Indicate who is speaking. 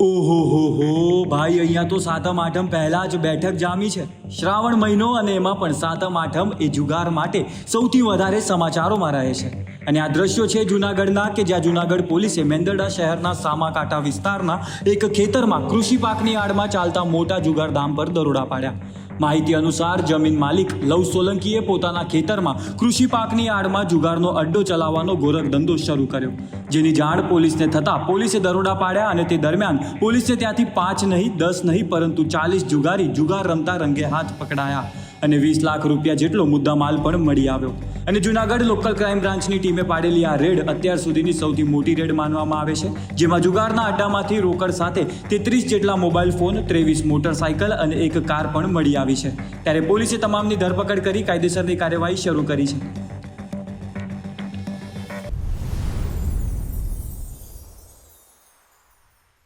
Speaker 1: ઓહો, હો હો. ભાઈ, અહીંયા તો સાતમ, આઠમ પહેલા જ બેઠક જામી છે. શ્રાવણ મહિનો અને એમાં પણ સાતમ, આઠમ એ જુગાર માટે સૌથી વધારે સમાચારોમાં રહે છે. અને આ દ્રશ્યો છે જુનાગઢના કે જ્યાં જુનાગઢ પોલીસે મેંદરડા શહેરના સામાકાંઠા વિસ્તારના એક ખેતરમાં કૃષિ પાકની આડમાં ચાલતા મોટા જુગાર ધામ પર દરોડા પાડ્યા. માહિતી અનુસાર જમીન માલિક લવ સોલંકીએ પોતાના ખેતરમાં કૃષિ પાકની આડમાં જુગારનો અડ્ડો ચલાવવાનો ગોરખ ધંધો શરૂ કર્યો. જેની જાણ પોલીસને થતાં પોલીસે દરોડા પાડ્યા અને તે દરમિયાન પોલીસે ત્યાંથી પાંચ નહીં, દસ નહીં, પરંતુ ચાલીસ જુગારી જુગાર રમતા રંગે હાથ પકડાયા અને વીસ લાખ રૂપિયા જેટલો મુદ્દામાલ પણ મળી આવ્યો. અને જુનાગઢ લોકલ ક્રાઇમ બ્રાન્ચની ટીમે પાડેલી આ રેડ અત્યાર સુધીની સૌથી મોટી રેડ માનવામાં આવે છે, જેમાં જુગારના અડ્ડામાંથી રોકડ સાથે તેત્રીસ જેટલા મોબાઈલ ફોન, ત્રેવીસ મોટરસાયકલ અને એક કાર પણ મળી આવી છે. ત્યારે પોલીસે તમામની ધરપકડ કરી કાયદેસરની કાર્યવાહી શરૂ કરી છે.